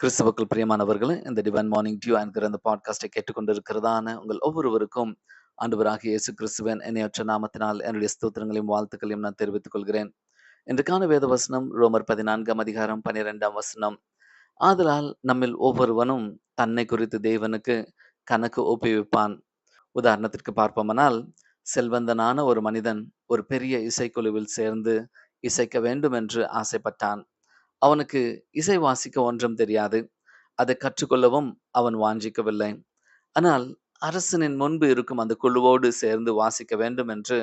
கிறிஸ்துவுக்குள் பிரியமானவர்களும் இந்த divine morning dew என்கிற அந்த பாட்காஸ்டை கேட்டுக்கொண்டிருக்கிறதான உங்கள் ஒவ்வொருவருக்கும் ஆண்டவராக இயேசு கிறிஸ்துவன் என்னையற்ற நாமத்தினால் என்னுடைய ஸ்தோத்திரங்களையும் வாழ்த்துக்களையும் நான் தெரிவித்துக் கொள்கிறேன். இன்றைக்கான வேத வசனம் ரோமர் பதினான்காம் அதிகாரம் பன்னிரெண்டாம் வசனம். ஆதலால் நம்மில் ஒவ்வொருவனும் தன்னை குறித்து தேவனுக்கு கணக்கு ஒப்புவிப்பான். உதாரணத்திற்கு பார்ப்போமானால் செல்வந்தனான ஒரு மனிதன் ஒரு பெரிய இசைக்குழுவில் சேர்ந்து இசைக்க வேண்டும் என்று ஆசைப்பட்டான். அவனுக்கு இசை வாசிக்க ஒன்றும் தெரியாது. அதை கற்றுக்கொள்ளவும் அவன் வாஞ்சிக்கவில்லை. ஆனால் அரசனின் முன்பு இருக்கும் அந்த குழுவோடு சேர்ந்து வாசிக்க வேண்டும் என்று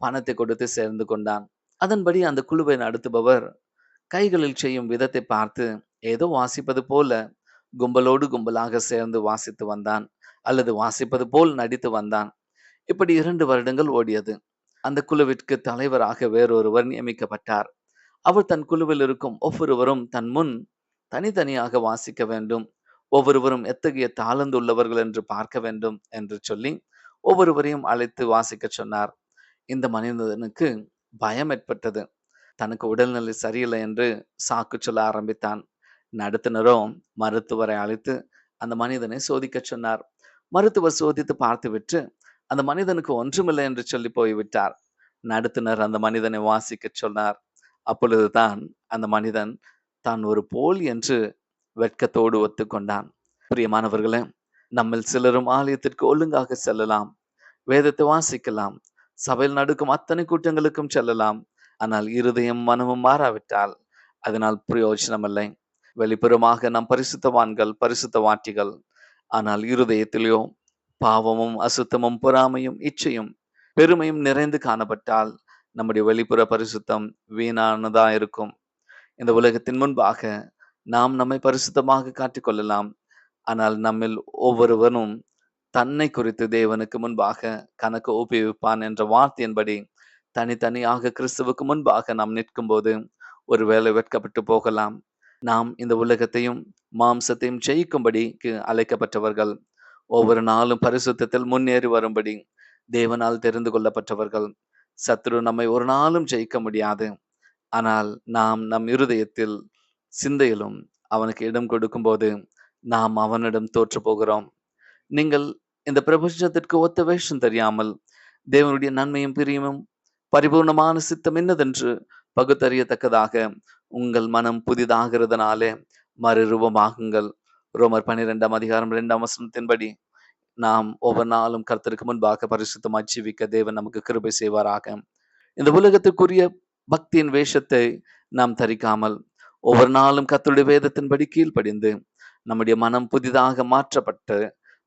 பணத்தை கொடுத்து சேர்ந்து கொண்டான். அதன்படி அந்த குழுவை நடத்துபவர் கைகளில் செய்யும் விதத்தை பார்த்து ஏதோ வாசிப்பது போல கும்பலோடு கும்பலாக சேர்ந்து வாசித்து வந்தான் அல்லது வாசிப்பது போல் நடித்து வந்தான். இப்படி இரண்டு வருடங்கள் ஓடியது. அந்த குழுவிற்கு தலைவராக வேறொருவர் நியமிக்கப்பட்டார். அவர் தன் குழுவில் இருக்கும் ஒவ்வொருவரும் தன் முன் தனித்தனியாக வாசிக்க வேண்டும். ஒவ்வொருவரும் எத்தகைய தாளந்துள்ளவர்கள் என்று பார்க்க வேண்டும் என்று சொல்லி ஒவ்வொருவரையும் அழைத்து வாசிக்க சொன்னார். இந்த மனிதனுக்கு பயம் ஏற்பட்டது. தனக்கு உடல்நிலை சரியில்லை என்று சாக்கு சொல்ல ஆரம்பித்தான். நடத்துனரோ மருத்துவரை அழைத்து அந்த மனிதனை சோதிக்க சொன்னார். மருத்துவர் சோதித்து பார்த்துவிட்டு அந்த மனிதனுக்கு ஒன்றுமில்லை என்று சொல்லி போய்விட்டார். நடத்துனர் அந்த மனிதனை வாசிக்க சொன்னார். அப்பொழுதுதான் அந்த மனிதன் தான் ஒரு போல் என்று வெட்கத்தோடு ஒத்துக்கொண்டான். பிரியமானவர்களே நம்மில் சிலரும் ஆலயத்திற்கு ஒழுங்காக செல்லலாம் வேதத்தை வாசிக்கலாம் சபையில் நடக்கும் அத்தனை கூட்டங்களுக்கும் செல்லலாம் ஆனால் இருதயம் மனமும் மாறாவிட்டால் அதனால் பிரயோஜனமில்லை. வெளிப்புறமாக நாம் பரிசுத்தவான்கள் பரிசுத்த வாட்டிகள் ஆனால் இருதயத்திலேயோ பாவமும் அசுத்தமும் பொறாமையும் இச்சையும் பெருமையும் நிறைந்து காணப்பட்டால் நம்முடைய வெளிப்புற பரிசுத்தம் வீணானதா இருக்கும். இந்த உலகத்தின் முன்பாக நாம் நம்மை பரிசுத்தமாக காட்டிக்கொள்ளலாம். ஆனால் நம்மில் ஒவ்வொருவனும் தன்னை குறித்து தேவனுக்கு முன்பாக கணக்கு ஒப்புவிப்பான் என்ற வார்த்தையின்படி தனித்தனியாக கிறிஸ்துவுக்கு முன்பாக நாம் நிற்கும் போது ஒருவேளை வெட்கப்பட்டு போகலாம். நாம் இந்த உலகத்தையும் மாம்சத்தையும் ஜெயிக்கும்படிக்கு அழைக்கப்பட்டவர்கள். ஒவ்வொரு நாளும் பரிசுத்தத்தில் முன்னேறி வரும்படி தேவனால் தெரிந்து கொள்ளப்பட்டவர்கள். சத்ரு நம்மை ஒரு நாளும் ஜெயிக்க முடியாது. ஆனால் நாம் நம் இருதயத்தில் சிந்தையிலும் அவனுக்கு இடம் கொடுக்கும்போது நாம் அவனிடம் தோற்று போகிறோம். நீங்கள் இந்த பிரபஞ்சத்திற்கு ஒத்த வேஷம் தெரியாமல் தேவனுடைய நன்மையும் பிரியமும் பரிபூர்ணமான சித்தம் என்னதென்று பகுத்தறியத்தக்கதாக உங்கள் மனம் புதிதாகிறதுனாலே மறுரூபமாகுங்கள். ரோமர் பன்னிரெண்டாம் அதிகாரம் இரண்டாம் வசனத்தின்படி நாம் ஒவ்வொரு நாளும் கர்த்தருக்கு முன்பாக பரிசுத்தமாய் ஜீவிக்க தேவன் நமக்கு கிருபை செய்வாராக. இந்த உலகத்துக்குரிய பக்தியின் வேஷத்தை நாம் தரிக்காமல் ஒவ்வொரு நாளும் கர்த்தருடைய வேதத்தின்படி கீழ்ப்படிந்து நம்முடைய மனம் புதிதாக மாற்றப்பட்டு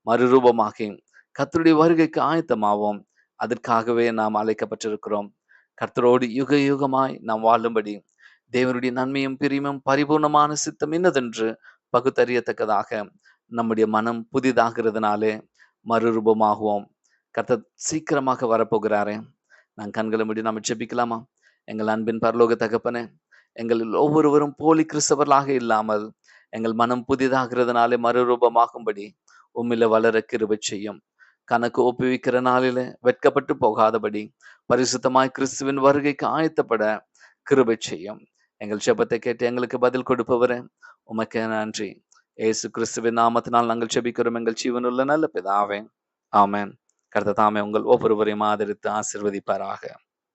மறுரூபமாகி கர்த்தருடைய வருகைக்கு ஆயத்தமாவோம். அதற்காகவே நாம் அழைக்கப்பட்டிருக்கிறோம். கர்த்தரோடு யுக யுகமாய் நாம் வாழும்படி தேவனுடைய நன்மையும் பிரிமும் பரிபூர்ணமான சித்தம் என்னதென்று பகுத்தறியத்தக்கதாக நம்முடைய மனம் புதிதாகிறதுனாலே மறுரூபமாகுவோம். கர்த்தர் சீக்கிரமாக வரப்போகிறாரே. நான் கண்களை முடி நாம் ஜெபிக்கலாமா? எங்கள் அன்பின் பரலோக தகப்பனே எங்களில் ஒவ்வொருவரும் போலி கிறிஸ்தவர்களாக இல்லாமல் எங்கள் மனம் புதிதாகிறதுனாலே மறுரூபமாகும்படி உம்மில வளர கிருபை செய்யும். கணக்கு ஒப்புவிக்கிற நாளில வெட்கப்பட்டு போகாதபடி பரிசுத்தமாய் கிறிஸ்துவின் வருகைக்கு ஆயத்தப்பட கிருபை செய்யும். எங்கள் ஜெபத்தை கேட்டு எங்களுக்கு பதில் கொடுப்பவரே உமக்கு நன்றி. ஏசு கிறிஸ்துவின் நாமத்தினால் நாங்கள் செபிக்கிறோம் எங்கள் ஜீவனுள்ள நல்ல பிதாவே ஆமேன். கருத்த தாமே உங்கள் ஒவ்வொருவரையும் ஆதரித்து ஆசிர்வதிப்பாராக.